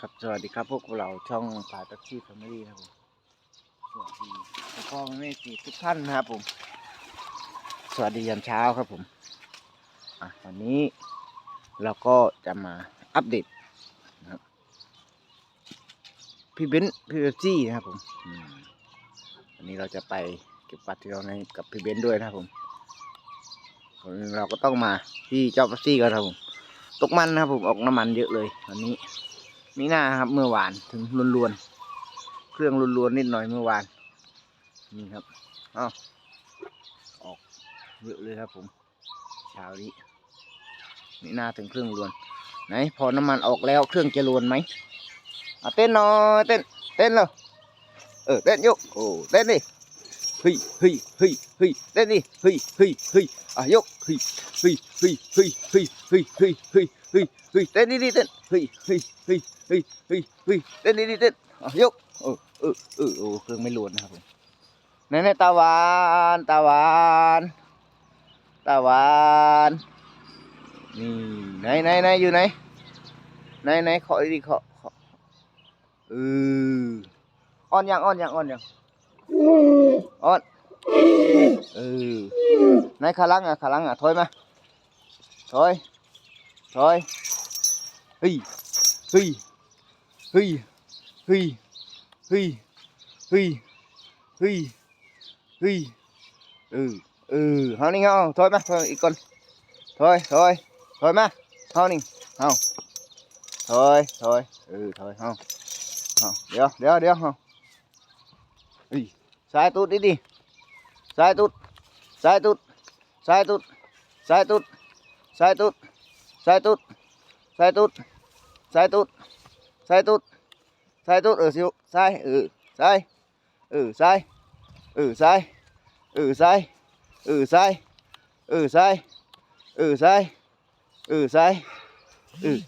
ครับสวัสดีครับ พวกเราช่องสายแท็กซี่แฟมิลี่นะครับผมสวัสดีแล้วก็ไม่สีทุกท่านนะครับผม สวัสดียามเช้าครับผมอะวันนี้เราก็จะมาอัปเดตนะครับพี่เบนซ์พี่เบปซี่นะครับผมอืมวันนี้เราจะไปเก็บปัดที่เราในกับพี่เบนซ์ด้วยนะครับผมเราก็ต้องมาที่เจ้าเบปซี่กันครับผมตกมันนะครับผมออกน้ำมันเยอะเลยวันนี้ มีหน้าครับ เมื่อวานถึงลวนๆเครื่องลวนๆนิดหน่อยเมื่อวาน นี่ครับอ้าวออกเยอะเลยครับผมเช้านี้มีหน้าถึงเครื่องลวน ไหน พอน้ำมันออกแล้วเครื่องจะลวนไหมเอาเต้นหน่อยเต้นเต้นเลยเออเต้นยกโอ้เต้นดิเฮ้ยเฮ้ยเฮ้ยเฮ้ยเต้นดิเฮ้ยเฮ้ยเฮ้ยอะยกเฮ้ยเฮ้ยเฮ้ยเฮ้ยเฮ้ยเฮ้ยเฮ้ย ฮ้ยเฮ้ยเฮ้ยเต้นดิดิเต้นเฮ้ยเฮ้ยเฮ้ยเฮ้ยเฮ้ยเฮ้ยเต้นดิดิเต้นยกเออเออเออโอ้เครื่องไม่ลวนนะครับผมไหนไหนตาหวานตาหวานตาหวานนี่ไหนไหนไหนอยู่ไหนไหนไหนขอดิขอขอเอออ่อนยังอ่อนยังอ่อนยังอ่อนเออไหนขาลังอะขาลังอะถอยมาถอย ถอยเฮ้ยเฮ้ยเฮ้ยเฮ้ยเฮ้ยเฮ้ยเฮ้ยเฮ้ยเออเออเฮานี่เฮาถอยมาถอยอีกค สายตุดดิดิสายตุดสายตุดสายตุดสายตุดสายตุดสายตุดสายตุดสายตุดสายตุดสายตุดเออสิวสายเออสายเออสายเออสายเออสายเออสายเออสายเออสายเออสายเออ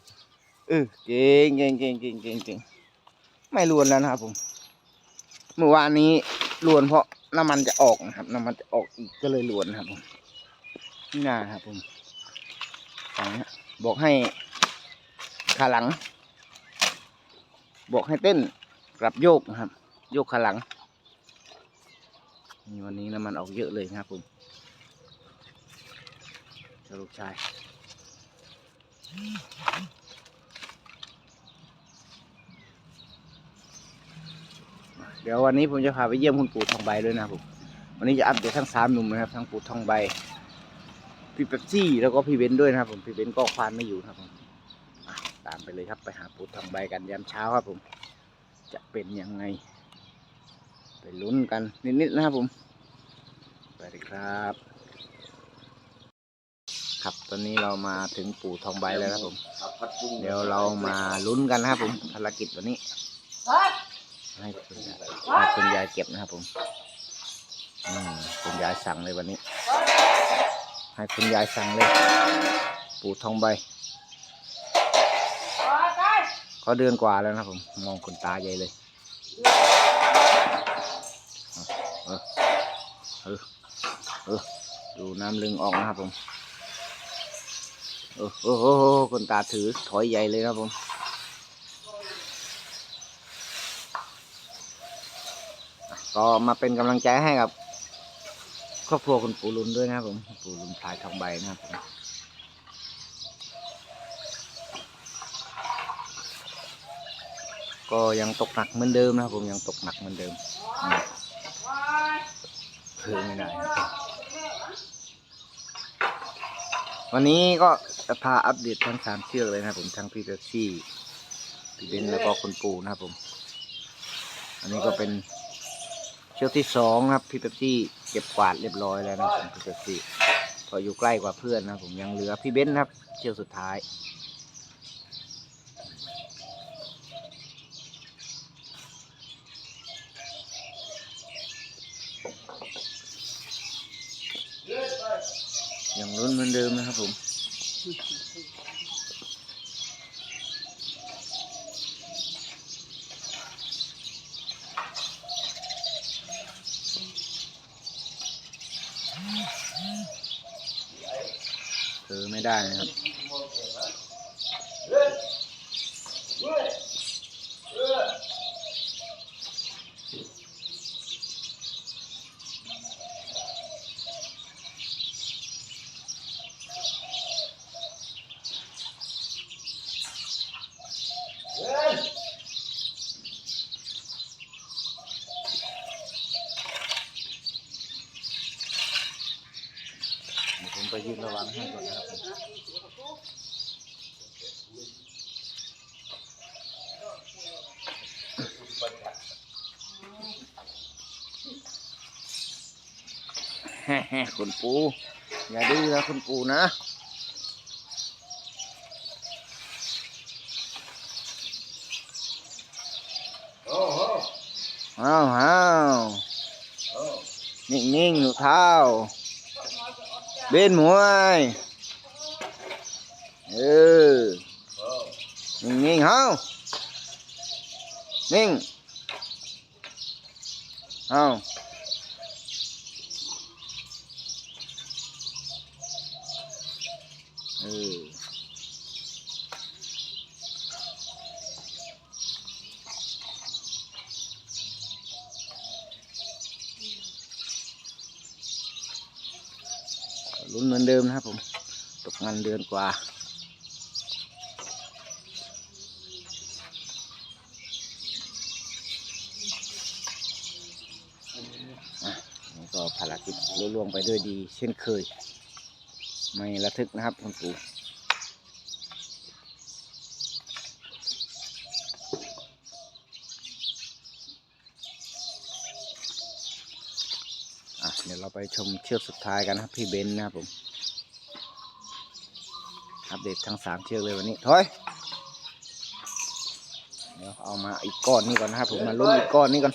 เออเก่งเก่งเก่งเก่งเก่งเก่งไม่ลวนแล้วนะครับผมเมื่อวานนี้ลวนเพราะน้ำมันจะออกนะครับน้ำมันจะออกอีกก็เลยลวนนะครับผมนี่นาครับผมฝั่งนี้ บอกให้ขาหลัง บอกให้เต้นกลับโยกนะครับ โยกขาหลังนี่วันนี้น้ำมันออกเยอะเลยนะครับผมเจ้าลูกชายเดี๋ยววันนี้ผมจะพาไปเยี่ยมคุณปู่ทองใบด้วยนะครับผมวันนี้จะอัปเดตทั้งสามหนุ่มนะครับทั้งปู่ทองใบ พี่เป๊ปซี่แล้วก็พี่เบนด้วยนะครับ ผมพี่เบนก็ควานไม่อยู่นะครับผมตามไปเลยครับไปหาปูทองใบกันยามเช้าครับผม จะเป็นยังไง ไปลุ้นกันนิดๆนะครับผมไปเลยครับ ครับตอนนี้เรามาถึงปู่ทองใบแล้วครับผม เดี๋ยวเรามาลุ้นกันนะครับผมภารกิจวันนี้ ให้คุณยายให้คุณยายเก็บนะครับผม อืมคุณยายสั่งเลยวันนี้ ให้คุณยายสั่งเลย ปูทองใบเขาเดือนกว่าแล้วนะผม มองคนตาใหญ่เลยเออเออเออดูน้ำลึงออกนะครับผมเออโอ้โหคนตาถือถอยใหญ่เลยนะครับผมก็มาเป็นกำลังใจให้กับ ครอบครัวคุณปู่ลุนด้วยนะครับผมปู่ลุนพลายทองใบนะครับผมก็ยังตกหนักเหมือนเดิมนะครับผมยังตกหนักเหมือนเดิมเพิ่มไม่ได้วันนี้ก็จะพาอัปเดตทั้งสามเชือกเลยนะครับผมทั้งพี่เบปซี่พี่เบนแล้วก็คุณปู่นะครับผม อันนี้ก็เป็น เชือกที่สองนะครับพี่เบปซี่เก็บกวาดเรียบร้อยแล้วนะครับผมพี่เบปซี่พออยู่ใกล้กว่าเพื่อนนะผมยังเหลือพี่เบนซ์นะครับ เชือกสุดท้ายยังลุ้นเหมือนเดิมนะครับผม ได้นะครับ คุณปูอย่าดื้อนะคุณปูนะโอ้โหอ้าวอ้าวโอ้นิ่งนิ่งๆหนูเท้าเบนหมวยเออโอ้นิ่งนิ่งๆเฮานิ่งเฮา เออลุ้นเหมือนเดิมนะครับผม ตกงานเดือนกว่าอะก็ภารกิจลุล่วงไปด้วยดีเช่นเคย ไม่ระทึกนะครับคุณปู่อะเดี๋ยวเราไปชมเชือกสุดท้ายกันนะครับพี่เบนซ์นะครับผมอัปเดตทั้งสามเชือกเลยวันนี้ถอยเดี๋ยวเอามาอีกก้อนนี้ก่อนนะครับผมมาลุ้นอีกก้อนนี้ก่อน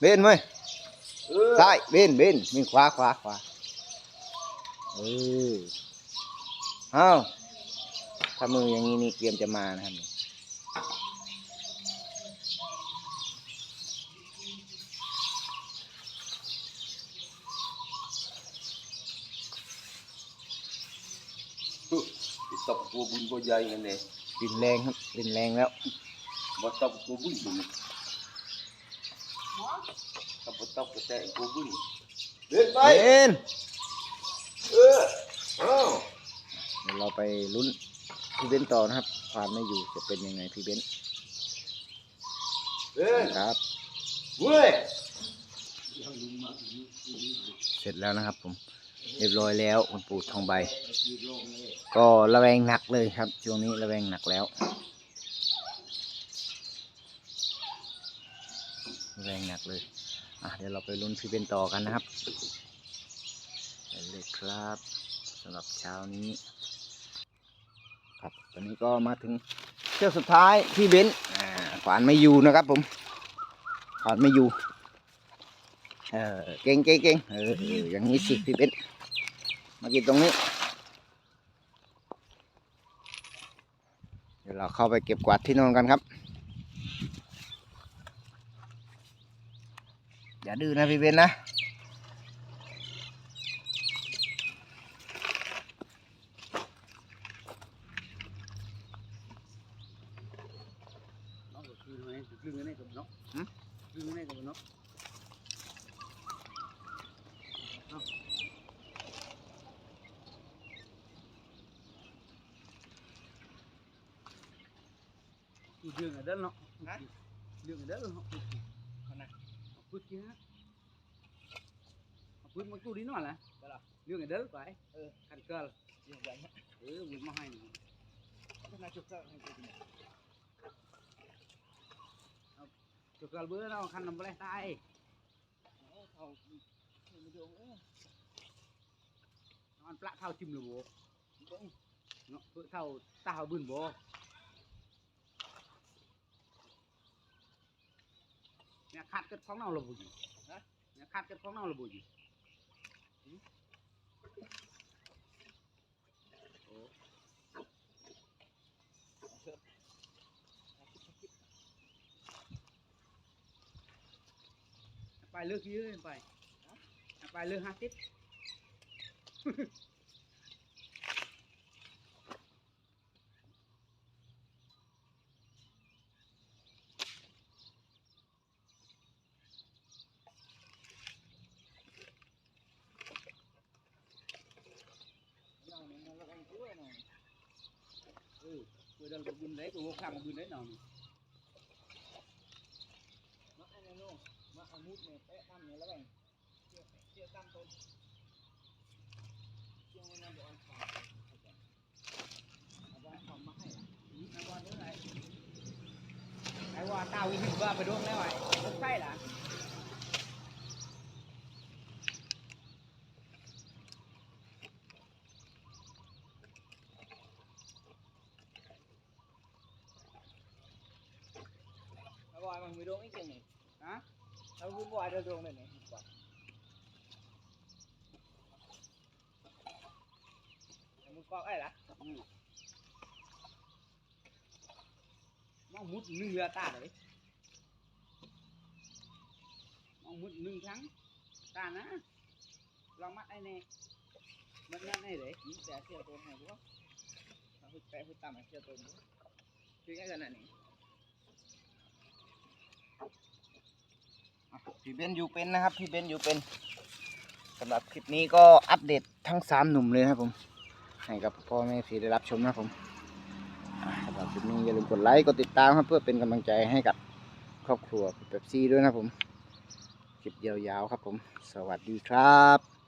เบนเว้ยเออซ้ายเบนเบนมีขวาขวาขวา เออเอาถ้ามืออย่างนี้นี่เตรียมจะมานะครับนี่ติดตบตัวบุญตัวใหญ่กันเลยดินแรงครับดินแรงแล้วมาตบตัวบุญบุญตบตบกระแตตัวบุญเดินไปเบน เออเอ้าเดี๋ยวเราไปลุ้นพี่เบนต่อนะครับความไม่อยู่จะเป็นยังไงพี่เบนเดินครับเว้ยเสร็จแล้วนะครับ ผมเรียบร้อยแล้วคุณปู่ทองใบ ก็ระแวงหนักเลยครับ ช่วงนี้ระแวงหนักแล้วระแวงหนักเลยอะเดี๋ยวเราไปลุ้นพี่เบนต่อกันนะครับ ไปเลยครับสำหรับเช้านี้ ครับตอนนี้ก็มาถึงเชือกสุดท้ายพี่เบนขวานไม่อยู่นะครับผมขวานไม่อยู่เออเก่งเก่งเก่งเอออย่างนี้สิพี่เบนมากินตรงนี้ เดี๋ยวเราเข้าไปเก็บกวาดที่นอนกันครับ อย่าดื้อนะพี่เบนนะ này lưng cái này cầm nó lưng cái này cầm nó lưng ở đất nó Hả? lưng ở đất nó còn này. họ phút kia họ phút một chút đi nó là lưng ở đất phải Ừ. khăn cờ ừ mình mau hay này chụp cờ bữa nó khăn nằm bên tay nó ăn plạ thao chim lửa bố nó bữa thao tao bươn bố nhà khát cái phóng nào là bùi gì nhà khát cái phóng nào là bùi gì bài lương kia lên bài bài lương hai tít ừ vừa đầu của bún đấy của vô khang bún đấy nào nè. มาเอามุดเนี่ยแปะตั้มเนี่ยแล้วแบ่งเชือกเชือกตั้มต้นเชือก mà mak amut me pe tam ne labeng chia chia tam ton chia ngôn nhân đồ ăn phở ăn phở mak hay à? ừ, ăn qua nước này. Ai qua tao đi thử ba phải đúng đấy mày? Không sai là. Rồi, mình mới đổ cái chừng này. เราคือบ่อยเดินตรงเลยนี่มึงกอกไอ้ละอืมมองมุดหนึ่งเรือตาเลยมอง พี่เบนอยู่เป็นนะครับ พี่เบนอยู่เป็นสำหรับคลิปนี้ก็อัปเดตทั้งสามหนุ่มเลยนะครับผม ให้กับพ่อแม่พี่ได้รับชมนะครับผมอ่าสำหรับคลิปนี้อย่าลืมกดไลค์กดติดตามครับเพื่อเป็นกำลังใจให้กับครอบครัวเป๊ปซี่ด้วยนะครับผมคลิปยาวๆครับผม สวัสดีครับ